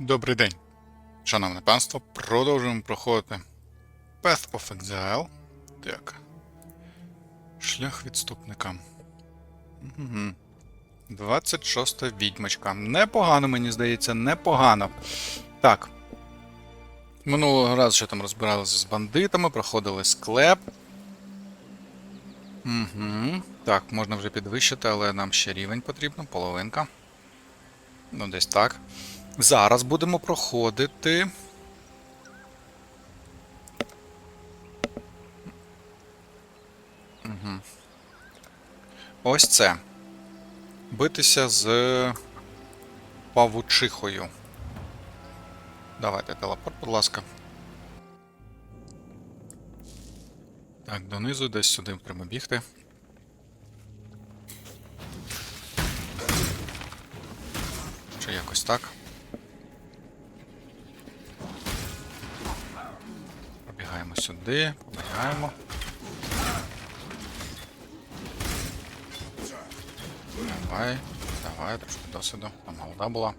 Добрий день, шановне панство. Продовжуємо проходити Path of Exile. Так. Шлях відступника. Угу. 26 відьмочка. Непогано, мені здається, непогано. Так. Минулого разу ще там розбиралися з бандитами, проходили склеп. Угу. Так, можна вже підвищити, але нам ще рівень потрібно, половинка. Ну, десь так. Зараз будемо проходити. Угу. Ось це. Битися з павучихою. Давайте телепорт, будь ласка. Так, донизу десь сюди треба бігти. Чи якось так. Пробігаємо сюди, пробігаємо. Давай, давай, трошки досвіду. Там голда була.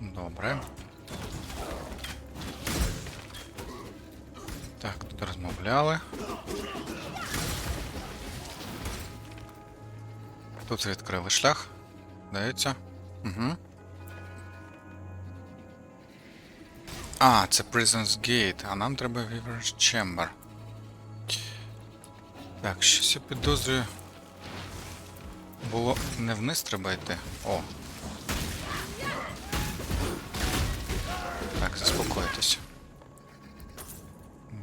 Добре. Так, тут розмовляли. Тут відкрили шлях. Здається. Угу. А, це Prison's Gate, а нам треба Weaver's Chamber. Так, щось я підозрюю. Було не вниз треба йти. О. Так, заспокойтесь.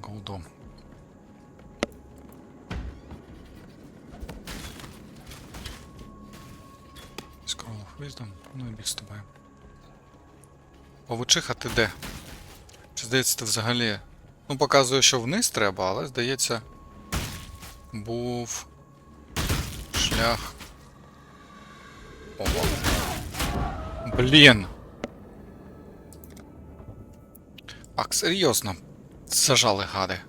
Голдом. Scroll of Wisdom. Ну і біг з тобою. Павучиха, ти де? Чи здається, ти взагалі. Ну, показує, що вниз треба, але здається. Був. Шлях. Ого. Блін. Ак, серйозно. Зажали гади.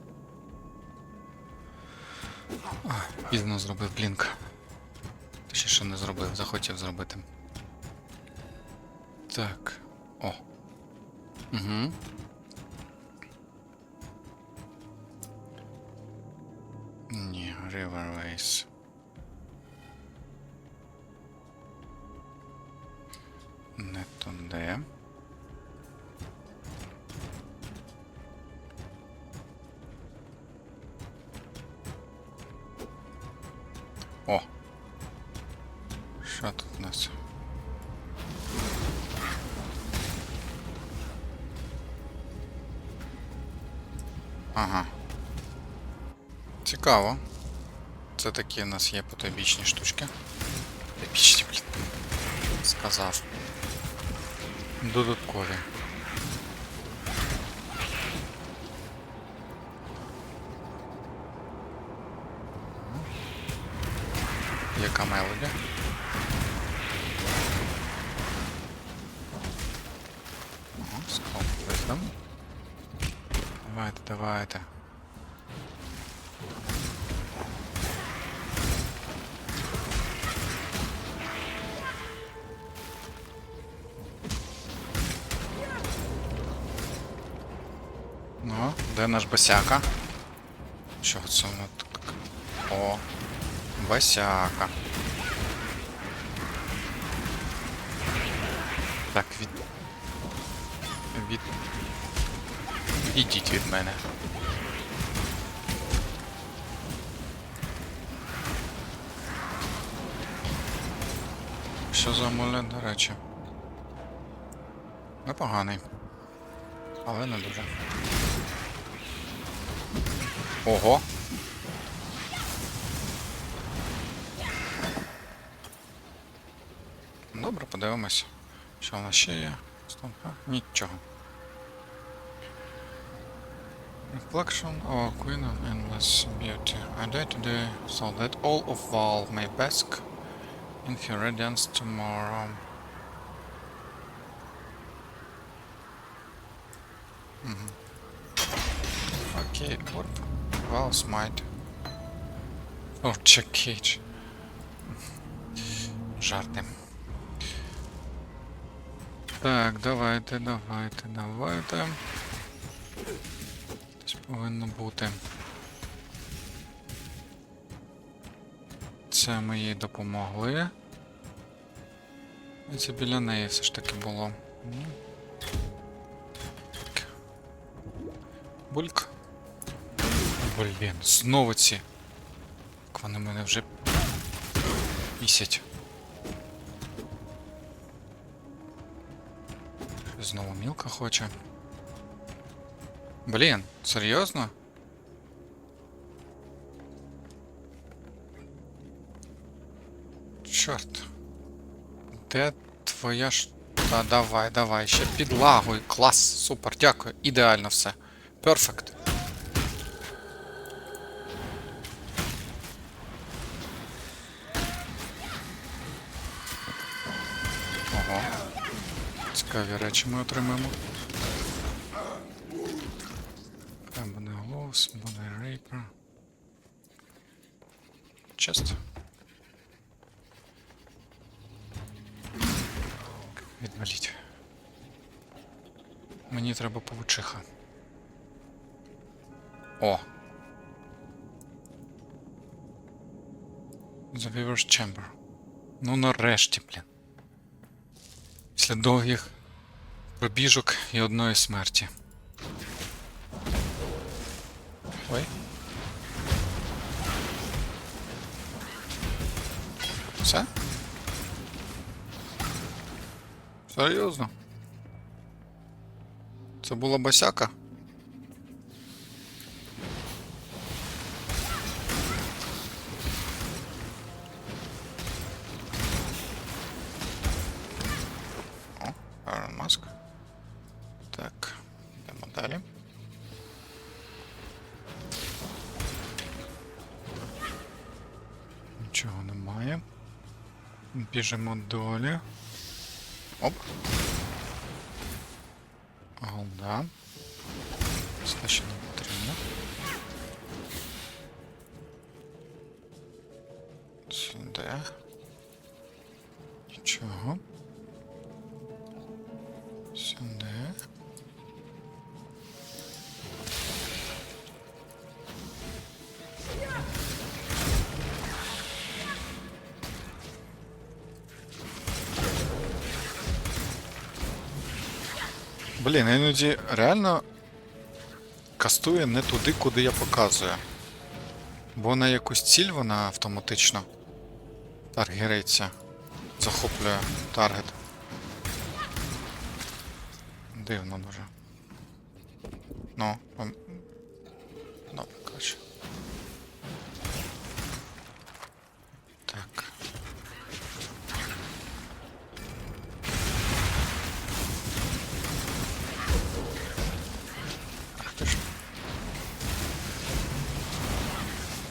А, пізно зробив блінк. Точніше не зробив, захотів зробити. Так. О. Угу. Ні, Riverways. Не туди. О. Цікаво. Це такі у нас є потойбічні штучки. Епічні, блін. Сказав. Додаткові. Яка мелодія? Скоп виздам. Давайте, давайте. Де наш басяка? Чого це воно так? О, басяка. Так, від. Від. Ідіть від мене. Що за амулет, до речі? Непоганий. Але не дуже. Ого. Добре, подивимось. Що в нас ще є? Стомка? Нічого. Reflection or Queen of Endless Beauty. I die today so that all of Valve may bask in her radiance tomorrow. Mhm. Okay, what? Valve Smite. Or Check Cage. Жарти. Так, давайте, давайте, давайте. Десь повинно бути. Це ми їй допомогли. Це біля неї все ж таки було. Бульк. Блін, знову ці. Як вони мене вже пісять. Знову мілка хоче. Блін, серйозно? Чорт. Де твоя ж. Та давай, давай, ще підлагуй. Клас, супер, дякую. Ідеально все. Перфект. Ого. Цікаві речі ми отримаємо. Буде голос, буде рейпер. Чест. Відваліть. Мені треба павучиха. О. The Weaver's Chamber. Ну нарешті, блін. Після довгих пробіжок і одної смерті. Ой. Все? Серйозно? Це була босяка? Біжимо долі. Оп. Голда. Все ще потрібно. Блін, іноді реально кастує не туди, куди я показую. Бо на якусь ціль вона автоматично таргериться. Захоплює таргет. Дивно дуже. Ну,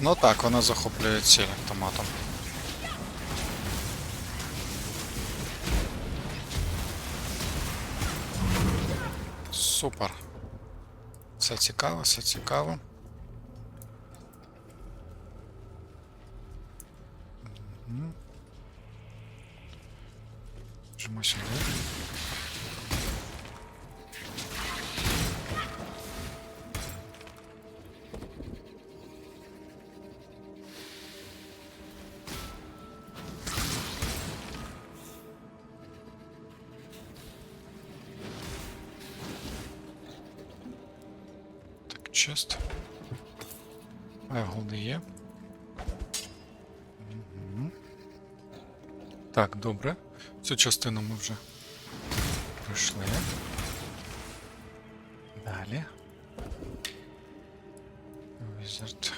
Ну так, вона захоплює ціль автоматом. Супер. Все цікаво, все цікаво. Мгм. Жму сюди. Голди є. Мгм. Так, добре. Цю частину ми вже пройшли. Далі. Wizard.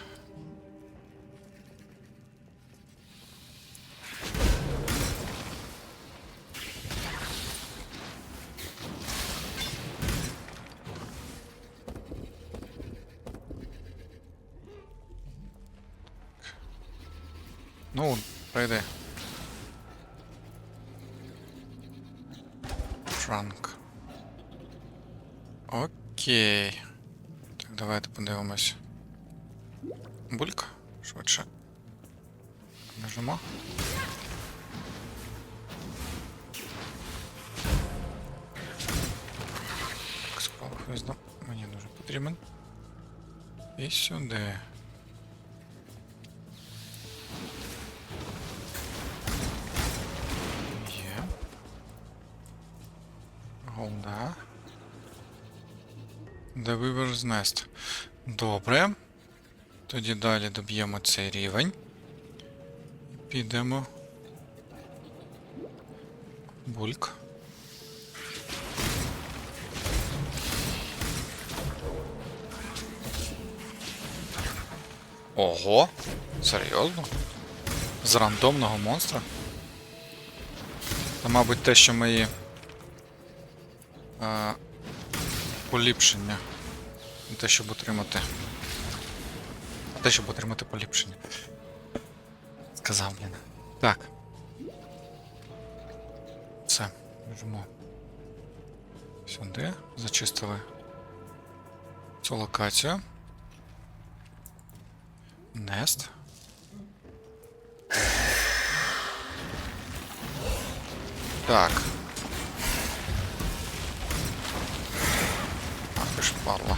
Ну, пройди. Франк. Окей. Так, давайте подивимось. Бульк. Швидше. Нажимо. Визнав, мені дуже потрібен. І сюди. Голда. The Weaver's Nest. Добре. Тоді далі доб'ємо цей рівень. Підемо. Бульк. Ого! Серйозно? З рандомного монстра? Це, мабуть, те, що мої. А, поліпшення. Не Те, щоб отримати. Те, щоб отримати поліпшення. Сказав блін. Так. Все, біжимо. Сюди. Зачистили цю локацію. Нест. Так. Падла.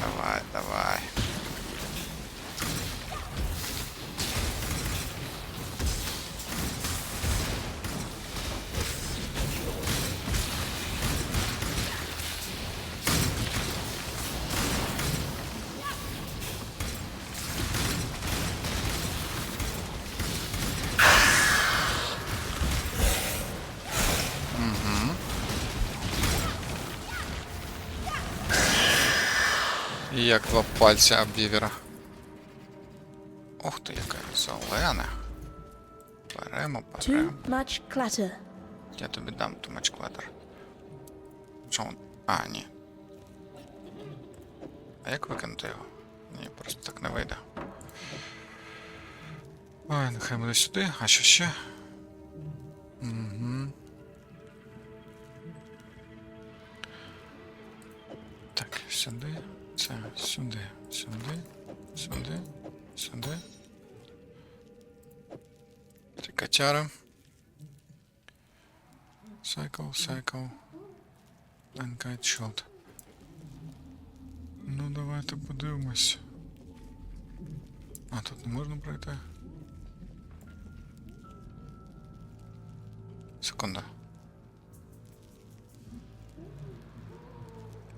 Давай, давай. І як два пальця об бівера. Ох ти, яка зелена. Беремо, беремо. Я тобі дам too much clutter. Що он? А, ні. А як викинути його? Ні, просто так не вийде. Ой, нехай буде сюди, а що ще? Угу. Так, сюди, це, сюди, сюди, сюди, сюди. Три котяра. Cycle, cycle. Kite shot. Ну, давайте подивимось. А, тут не можна пройти. Секунда.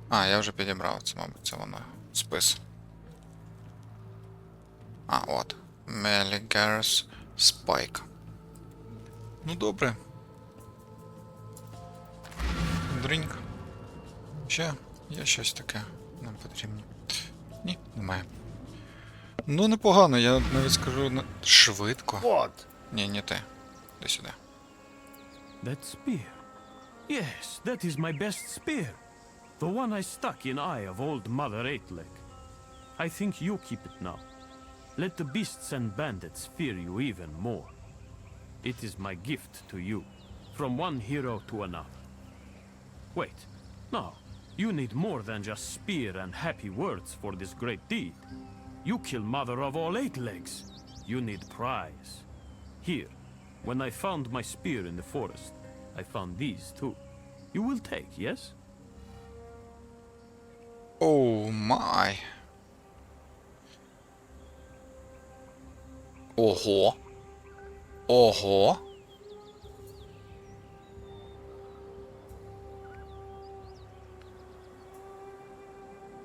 А, я вже підібрав це, мабуть, це воно. Спис. А, от. Мелігарс Спайк. Ну добре. Дрінк. Ще є щось таке нам потрібно. Ні, немає. Ну, непогано, я навіть скажу на- швидко. What? Ні, не ти. Іди сюди. That spear. Yes, that is my best spear. The one I stuck in eye of old Mother Eightleg. I think you keep it now. Let the beasts and bandits fear you even more. It is my gift to you, from one hero to another. Wait, no, you need more than just spear and happy words for this great deed. You kill Mother of all Eight Legs. You need prize. Here, when I found my spear in the forest, I found these too. You will take, yes? Оу май. Ого. Ого.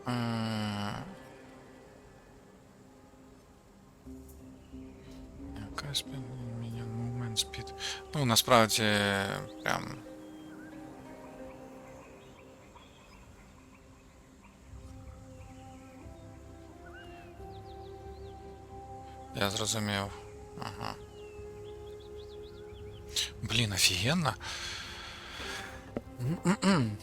М. Яка спід. Ну, насправді, прям. Я зрозумів. Ага. Блін, офігенно. Мгм.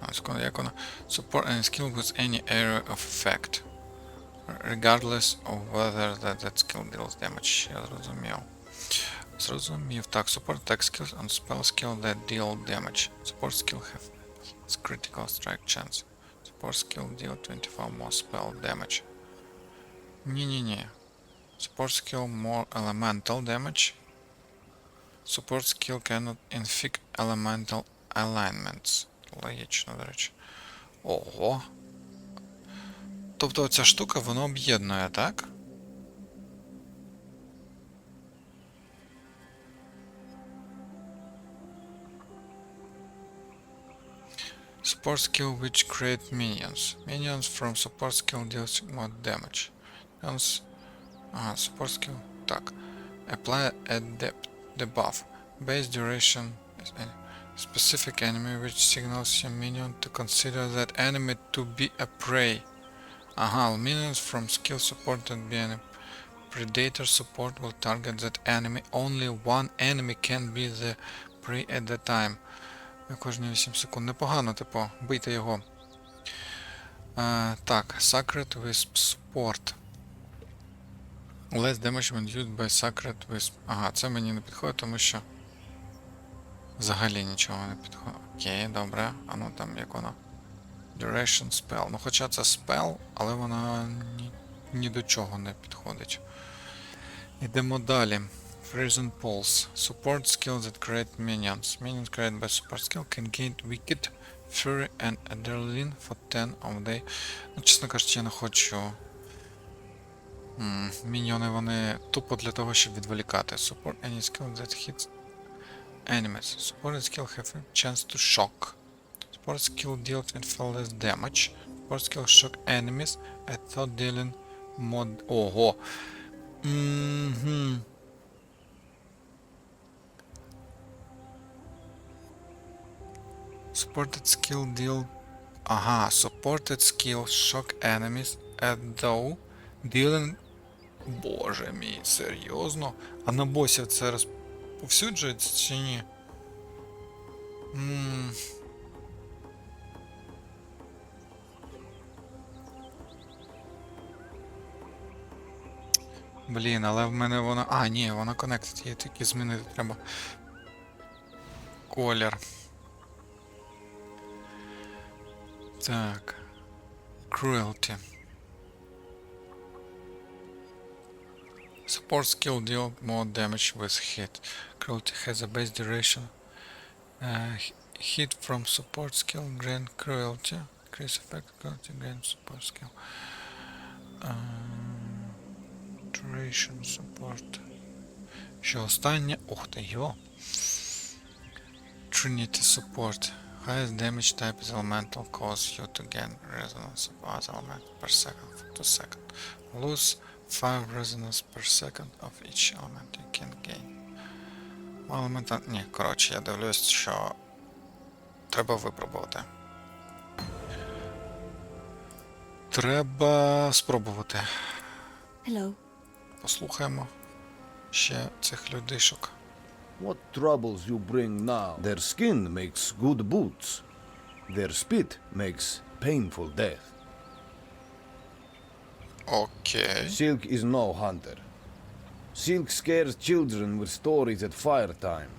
А, як воно? Support any skill with any area of effect. Regardless of whether that, that skill deals damage. Я зрозумів. Зрозумів. Так, support attack skills and spell skill that deal damage. Support skill have critical strike chance. support skill deal 24 more spell damage. Ні-ні-ні. Support skill more elemental damage. Support skill cannot inflict elemental alignments. Логічно, до речі. Ого. Тобто ця штука воно об'єднує, так? Support skill which create minions. Minions from support skill deals more damage. Minions... Ага, support skill. Так. Apply a depth debuff. Base duration is a specific enemy which signals your minion to consider that enemy to be a prey. Ага, all minions from skill support and be an predator support will target that enemy. Only one enemy can be the prey at the time. На Кожні 8 секунд. Непогано, типу, бийте його. Е, так, Sacred Wisp Support. Less damage when used by Sacred Wisp. Ага, це мені не підходить, тому що. Взагалі нічого не підходить. Окей, добре. А ну там як воно. Duration Spell. Ну хоча це spell, але вона ні, ні до чого не підходить. Йдемо далі. Frozen Pulse. Support skill that create minions. Minions created by support skill can gain Wicked, Fury and Adrenaline for 10 of day. Ну, чесно кажучи, я не хочу. М, Міньйони вони тупо для того, щоб відволікати. Support any skill that hits enemies. Support skill have a chance to shock. Support skill deals info less damage. Support skill shock enemies at thought dealing mod. Ого. Мгм. Supported skill deal. Ага, supported skill shock enemies at though dealing. Боже мій, серйозно? А на босів це розповсюджується чи ні? Ммм. Блін, але в мене вона. А, ні, вона connected, її тільки змінити треба. Колір. Так. Cruelty. Support skill deal more damage with hit. Cruelty has a base duration. Uh, h- hit from support skill grant cruelty. Increase effect cruelty grant support skill. Um, duration support. Що останнє? Ух ти йо. Trinity support. Highest damage type is elemental cause you to gain resonance of other element per second for 2 seconds. Lose 5 resonance per second of each element you can gain. Елемента. Ні, коротше, я дивлюсь, що треба випробувати. Треба спробувати. Hello. Послухаємо ще цих людишок. What troubles you bring now? Their skin makes good boots. Their spit makes painful death. Okay. Silk is no hunter. Silk scares children with stories at fire time.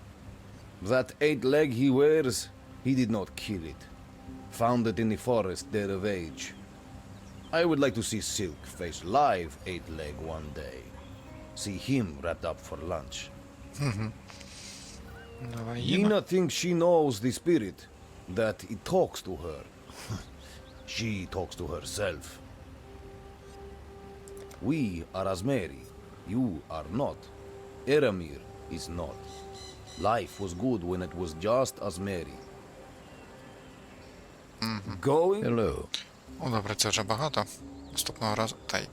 That eight leg he wears, he did not kill it. Found it in the forest dead of age. I would like to see Silk face live eight leg one day. See him wrapped up for lunch. Mm-hmm. Давай їмо. Yina thinks she knows the spirit, that it talks to her. she talks to herself. We are Asmeri, you are not. Eramir is not. Life was good when it was just Asmeri. Going? Hello. Ну, добре, це вже багато. Наступного разу. Та й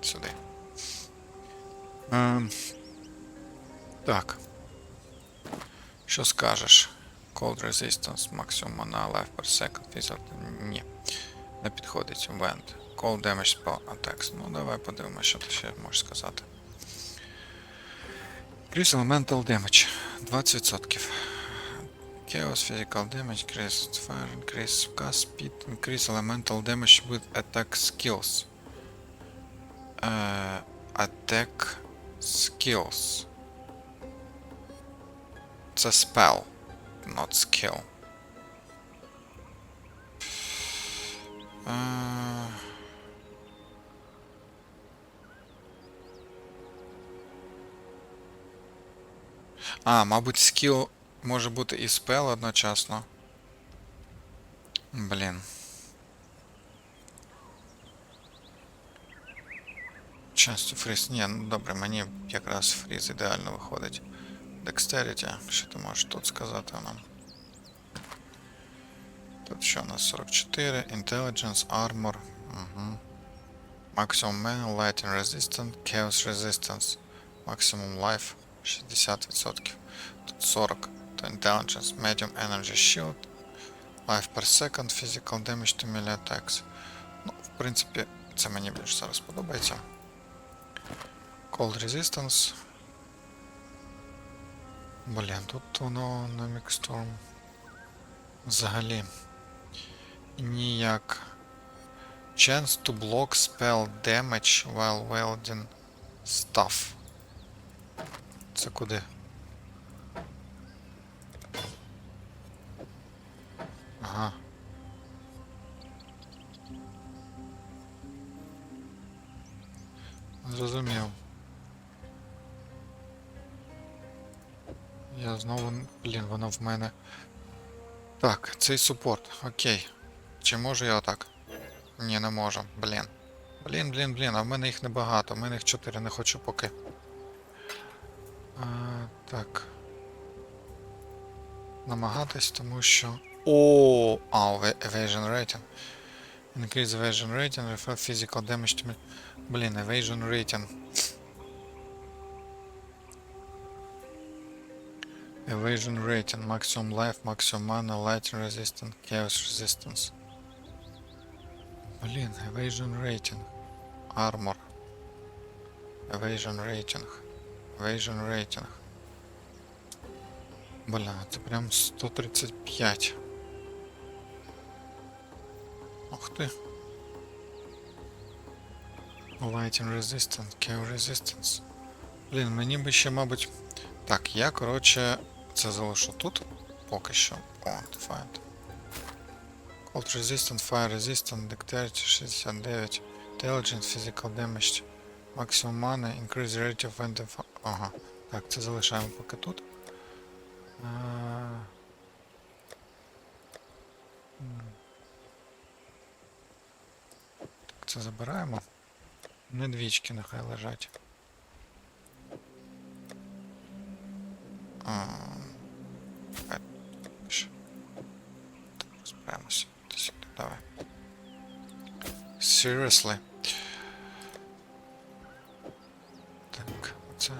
сюди. Ем, так. Що скажеш? Cold Resistance, Maximum Mana Life per Second, Wizard. Ні. Не підходить. Vent. Cold Damage Spell Attacks. Ну, давай подивимося, що ти ще можеш сказати. Increase Elemental Damage. 20%. Chaos Physical Damage, Increase Fire, Increase Cast Speed, Increase Elemental Damage with Attack Skills. Е, attack Skills. Це spell, not skill. Е, А, мабуть, скіл може бути і спел одночасно. Блін. Часто фріз. Ні, ну добре, мені якраз фріз ідеально виходить. Dexterity, що ти можеш тут сказати нам? Тут що у нас 44, Intelligence, Armor. Угу. Maximum Mana, Light and Resistance, Chaos Resistance, Maximum Life 60%. Тут 40. То Intelligence, Medium Energy Shield, Life per second, Physical Damage to Melee Attacks. Ну, в принципі, це мені більш зараз подобається. Cold Resistance. Блін, тут воно на Mixstorm. Взагалі. Ніяк. Chance to block spell damage while wielding stuff. Це куди? Ага. Зрозумів. Я знову. Блін, воно в мене. Так, цей супорт. Окей. Чи можу я отак? Ні, не можу. Блін. Блін, блін, блін, а в мене їх небагато. В мене їх 4 не хочу поки. А, так. Намагатись, тому що. О, а, evasion rating. Increase evasion rating, refer physical damage to me. Блін, evasion rating. Evasion rating, maximum life, maximum mana, light resistance, chaos resistance. Блін, evasion rating. Armor. Evasion rating. Evasion rating. Бля, це прям 135. Ух ти. Lighting resistance, chaos resistance. Блін, мені би ще, мабуть. Так, я, коротше, це залишу тут поки що. О, defined. Cold resistant, fire resistant, dexterity 69, intelligence, physical damage, maximum mana, increase rate of end of... Ага. Так, це залишаємо поки тут. А. Так, це забираємо. Недвічки нехай лежать. А. Так, розберемося. Сюди, давай. Seriously. Так, це.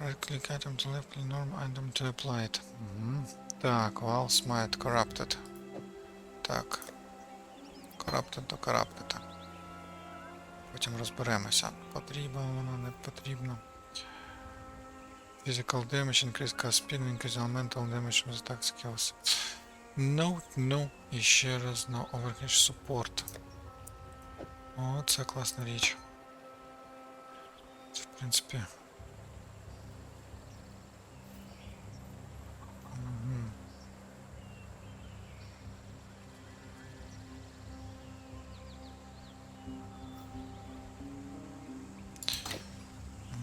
Right click item to left norm item to applied. Угу. Так, Wall Smite Corrupted. Так. Corrupted до Corrupted. Потім розберемося. Потрібно воно, не потрібно. Physical damage, increase cast speed, increase elemental damage with attack skills. No, no. І ще раз на overhead support. О, це класна річ. Це, в принципі. Мгм.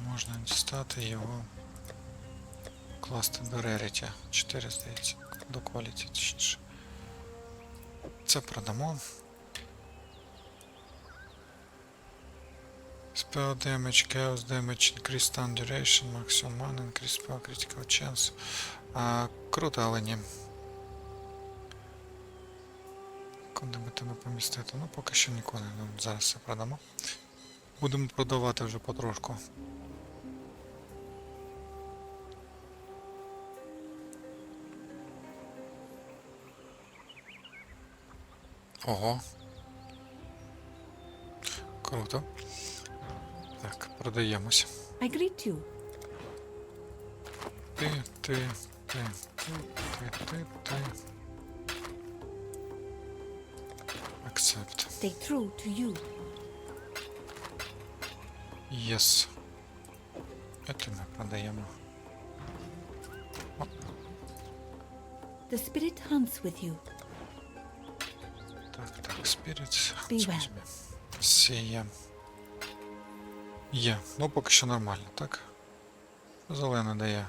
Можна дістати його. Класти до Rarity. 4, здається. До Quality, точніше. Це продамо. Spell damage, chaos damage, increase stun duration, maximum mana, increase spell critical chance. А, круто, але ні. Куди би тебе помістити? Ну, поки що нікуди. Ну, зараз все продамо. Будемо продавати вже потрошку. Ого. Круто. Так, продаємося. I greet you. Ти, ти, ти, ти, ти, ти, ти. Accept. Stay true to you. Yes. Это ми продаємо. The spirit hunts with you. Так, так, excuse. Все є. Є. Ну, поки що нормально, так? Зелене дає.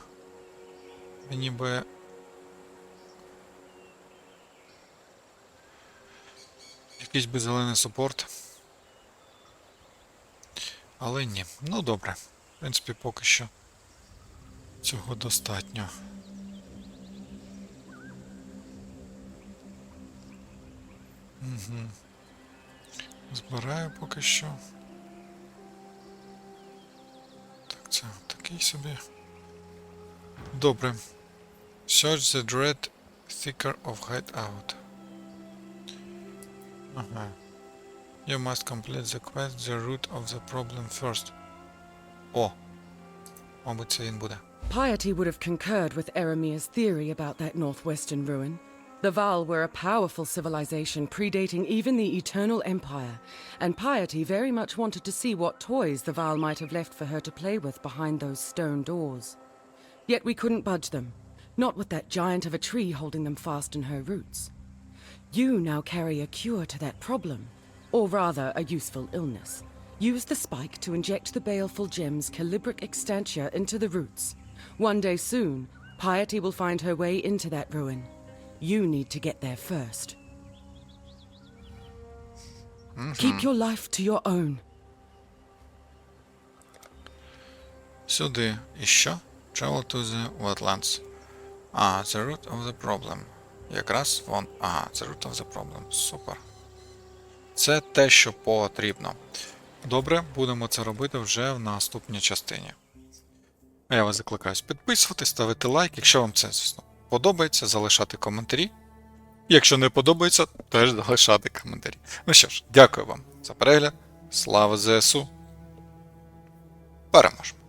Мені би. Якийсь би зелений супорт. Але ні. Ну добре. В принципі, поки що цього достатньо. Угу. Збираю поки що. Так, це такий собі. Добре. Search the dread thicker of hideout. Ага. You must complete the quest the root of the problem first. О! Мабуть, це він буде. Piety would have concurred with Eramir's theory about that northwestern ruin. The Val were a powerful civilization predating even the Eternal Empire, and Piety very much wanted to see what toys the Val might have left for her to play with behind those stone doors. Yet we couldn't budge them, not with that giant of a tree holding them fast in her roots. You now carry a cure to that problem, or rather, a useful illness. Use the spike to inject the baleful gem's calibric extantia into the roots. One day soon, Piety will find her way into that ruin. You need to get there 1st Keep your life to your own. Сюди. І що? Travel to the wetlands. А, the root of the problem. Якраз вон. Ага, the root of the problem. Супер. Це те, що потрібно. Добре, будемо це робити вже в наступній частині. А Я вас закликаю підписуватись, ставити лайк. Якщо вам це, звісно, подобається, залишати коментарі. Якщо не подобається, теж залишати коментарі. Ну що ж, дякую вам за перегляд. Слава ЗСУ. Переможемо!